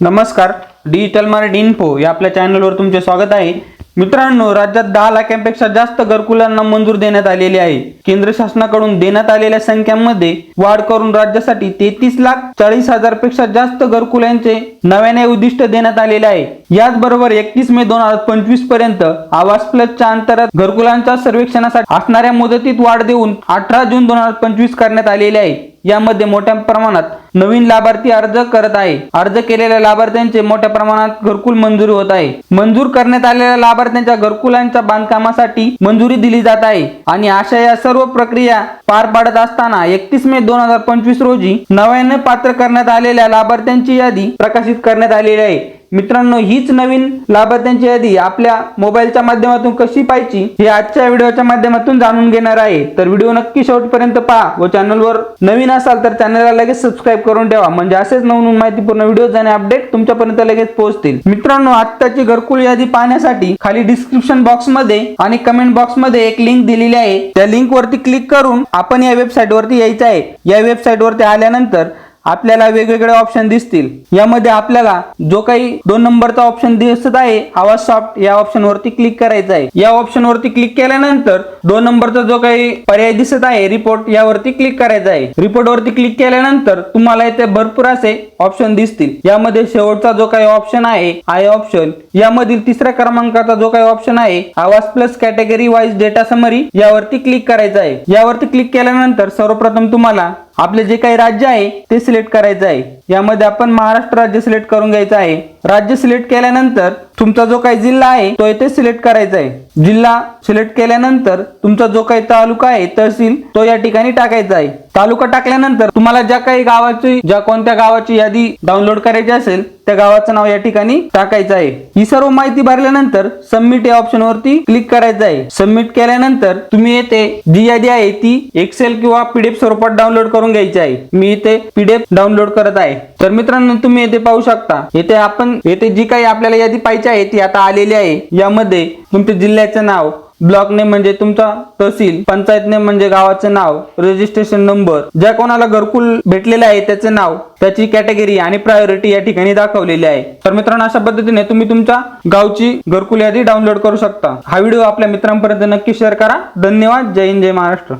नमस्कार digital Marathi info या आपल्या चॅनलवर तुमचे स्वागत आहे. मित्रांनो राज्यात दहा लाखांपेक्षा जास्त घरकुलांना मंजूर देण्यात आलेली आहे. केंद्र शासनाकडून देण्यात आलेल्या संख्यांमध्ये वाढ करून राज्यासाठी तेहतीस लाख चाळीस हजारपेक्षा जास्त घरकुलांचे नव्याने उद्दिष्ट देण्यात आलेले आहे. याचबरोबर एकतीस मे दोन हजार पंचवीसपर्यंत आवास प्लसच्या अंतर्गत घरकुलांच्या सर्वेक्षणासाठी असणाऱ्या मुदतीत वाढ देऊन अठरा जून दोन हजार पंचवीस करण्यात आलेले आहे. यामध्ये मोठ्या प्रमाणात नवीन लाभार्थी अर्ज करत आहे. अर्ज केलेल्या लाभार्थ्यांचे मोठ्या प्रमाणात घरकुल मंजूर होत आहे. मंजूर करण्यात आलेल्या लाभार्थ्यांच्या घरकुलांच्या बांधकामासाठी मंजुरी दिली जात आहे आणि अशा या सर्व प्रक्रिया पार पाडत असताना एकतीस मे दोन हजार पंचवीस रोजी नव्याने पात्र करण्यात आलेल्या लाभार्थ्यांची यादी प्रकाशित करण्यात आलेली आहे. मित्रांनो हीच नवीन लाभार्थ्यांची यादी आपल्या मोबाईलच्या माध्यमातून कशी पाहायची हे आजच्या व्हिडिओच्या माध्यमातून जाणून घेणार आहे. तर व्हिडिओ नक्की शेवटपर्यंत पहा व चॅनलवर नवीन असाल तर चॅनलला लगेच सबस्क्राईब करून ठेवा. म्हणजे असेच नवनवीन माहितीपूर्ण व्हिडिओ आणि अपडेट तुमच्यापर्यंत लगेच पोहोचतील. मित्रांनो आत्ताची घरकुल यादी पाहण्यासाठी खाली डिस्क्रिप्शन बॉक्समध्ये आणि कमेंट बॉक्समध्ये एक लिंक दिलेली आहे. त्या लिंक वरती क्लिक करून आपण या वेबसाईट वरती यायचं आहे. या वेबसाईट वरती आल्यानंतर आपल्याला वेगवेगळे ऑप्शन दिसतील. यामध्ये आपल्याला जो काही दोन नंबरचा ऑप्शन दिसत आहे आवाज सॉफ्ट या ऑप्शन वरती क्लिक करायचा आहे. या ऑप्शन वरती क्लिक केल्यानंतर दोन नंबरचा जो काही पर्याय दिसत आहे रिपोर्ट यावरती क्लिक करायचा आहे. रिपोर्ट वरती क्लिक केल्यानंतर तुम्हाला इथे भरपूर असे ऑप्शन दिसतील. यामध्ये शेवटचा जो काही ऑप्शन आहे आय ऑप्शन यामधील तिसऱ्या क्रमांकाचा जो काही ऑप्शन आहे आवाज plus category wise data summary यावरती क्लिक करायचा आहे. यावरती क्लिक केल्यानंतर सर्वप्रथम तुम्हाला आपले जे काही राज्य आहे ते सिलेक्ट करायचं आहे. यामध्ये आपण महाराष्ट्र राज्य सिलेक्ट करून घ्यायचं आहे. राज्य सिलेक्ट केल्यानंतर तुमचा जो काही जिल्हा आहे तो इथे सिलेक्ट करायचा आहे. जिल्हा सिलेक्ट केल्यानंतर तुमचा जो काही तालुका आहे तहसील तो या ठिकाणी टाकायचा आहे. तालुका टाकल्यानंतर तुम्हाला ज्या काही गावाची ज्या कोणत्या गावाची यादी डाउनलोड करायची असेल त्या गावाचं नाव या ठिकाणी टाकायचं आहे. ही सर्व माहिती भरल्यानंतर सबमिट या ऑप्शन वरती क्लिक करायचं आहे. सबमिट केल्यानंतर तुम्ही येथे जी यादी आहे ती एक्सेल किंवा पीडीएफ स्वरूपात डाउनलोड करून घ्यायची आहे. मी इथे पीडीएफ डाउनलोड करत आहे. तर मित्रांनो तुम्ही येथे पाहू शकता. येथे आपण येथे जी काही आपल्याला यादी पाहिजे आहे ती आता आलेली आहे. यामध्ये तुमच्या जिल्ह्याचं नाव ब्लॉक नेम म्हणजे तुमचा तहसील पंचायत नेम म्हणजे गावाचं नाव रजिस्ट्रेशन नंबर ज्या कोणाला घरकुल भेटलेलं आहे त्याचे नाव त्याची कॅटेगरी आणि प्रायोरिटी या ठिकाणी दाखवलेली आहे. तर मित्रांनो अशा पद्धतीने तुम्ही तुमच्या गावची घरकुल यादी डाउनलोड करू शकता. हा व्हिडिओ आपल्या मित्रांपर्यंत नक्की शेअर करा. धन्यवाद. जय हिंद जय महाराष्ट्र.